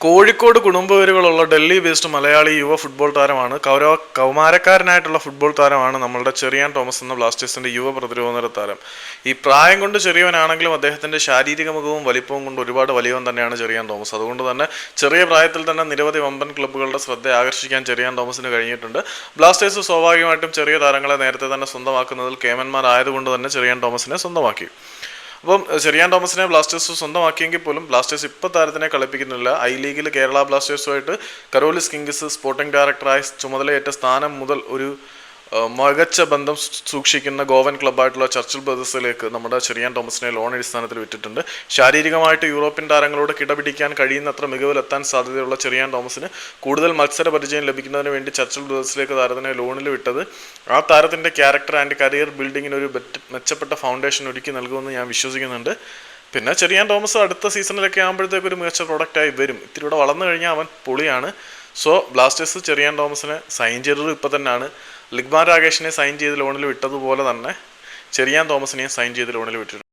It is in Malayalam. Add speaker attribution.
Speaker 1: കോഴിക്കോട് കുടുംബവേരുകളുള്ള ഡൽഹി ബേസ്ഡ് മലയാളി യുവ ഫുട്ബോൾ താരമാണ്. കൗരവ കൗമാരക്കാരനായിട്ടുള്ള ഫുട്ബോൾ താരമാണ് നമ്മളുടെ ചെറിയാൻ തോമസ് എന്ന ബ്ലാസ്റ്റേഴ്സിന്റെ യുവ പ്രതിരോധ താരം. ഈ പ്രായം കൊണ്ട് ചെറിയവനാണെങ്കിലും അദ്ദേഹത്തിന്റെ ശാരീരിക മുഖവും വലിപ്പവും കൊണ്ട് ഒരുപാട് വലിയവൻ തന്നെയാണ് ചെറിയാൻ തോമസ്. അതുകൊണ്ട് തന്നെ ചെറിയ പ്രായത്തിൽ തന്നെ നിരവധി വമ്പൻ ക്ലബ്ബുകളുടെ ശ്രദ്ധ ആകർഷിക്കാൻ ചെറിയാൻ തോമസിന് കഴിഞ്ഞിട്ടുണ്ട്. ബ്ലാസ്റ്റേഴ്സ് സ്വാഭാവികമായിട്ടും ചെറിയ താരങ്ങളെ നേരത്തെ തന്നെ സ്വന്തമാക്കുന്നതിൽ കേമന്മാരായതുകൊണ്ട് തന്നെ ചെറിയാൻ തോമസിനെ സ്വന്തമാക്കി. അപ്പം ചെറിയാൻ തോമസിനെ ബ്ലാസ്റ്റേഴ്സ് സ്വന്തമാക്കിയെങ്കിൽ പോലും ബ്ലാസ്റ്റേഴ്സ് ഇപ്പോൾ താരത്തിനെ കളിപ്പിക്കുന്നില്ല. ഐ ലീഗിൽ കേരള ബ്ലാസ്റ്റേഴ്സുമായിട്ട് കരോലിസ് കിങ്സ് സ്പോർട്ടിംഗ് ഡയറക്ടറായി ചുമതലയേറ്റ സ്ഥാനം മുതൽ ഒരു മികച്ച ബന്ധം സൂക്ഷിക്കുന്ന ഗോവൻ ക്ലബ്ബായിട്ടുള്ള ചർച്ചിൽ ബ്രദേഴ്സിലേക്ക് നമ്മുടെ ചെറിയാൻ തോമസിനെ ലോൺ അടിസ്ഥാനത്തിൽ വിട്ടിട്ടുണ്ട്. ശാരീരികമായിട്ട് യൂറോപ്യൻ താരങ്ങളോട് കിടപിടിക്കാൻ കഴിയുന്നത്ര മികവിലെത്താൻ സാധ്യതയുള്ള ചെറിയാൻ തോമസിന് കൂടുതൽ മത്സര പരിചയം ലഭിക്കുന്നതിന് വേണ്ടി ചർച്ചിൽ ബ്രദേഴ്സിലേക്ക് താരത്തിനെ ലോണിൽ വിട്ടത്. ആ താരത്തിന്റെ ക്യാരക്ടർ ആൻഡ് കരിയർ ബിൽഡിങ്ങിന് ഒരു മെച്ചപ്പെട്ട ഫൗണ്ടേഷൻ ഒരുക്കി നൽകുമെന്ന് ഞാൻ വിശ്വസിക്കുന്നുണ്ട്. പിന്നെ ചെറിയാൻ തോമസ് അടുത്ത സീസണിലൊക്കെ ആകുമ്പോഴത്തേക്ക് ഒരു മികച്ച പ്രൊഡക്റ്റായി വരും. ഇത്തിരി കൂടെ വളർന്നു കഴിഞ്ഞാൽ അവൻ പൊളിയാണ്. സോ ബ്ലാസ്റ്റേഴ്സ് ചെറിയാൻ തോമസിനെ സൈൻ ചെയ്തത് ഇപ്പോൾ തന്നെയാണ്. ലിഗ്മാൻ രാകേഷിനെ സൈൻ ചെയ്ത് ലോണിൽ വിട്ടതുപോലെ തന്നെ ചെറിയാൻ തോമസിനെയും സൈൻ ചെയ്ത് ലോണിൽ വിട്ടിട്ടുണ്ട്.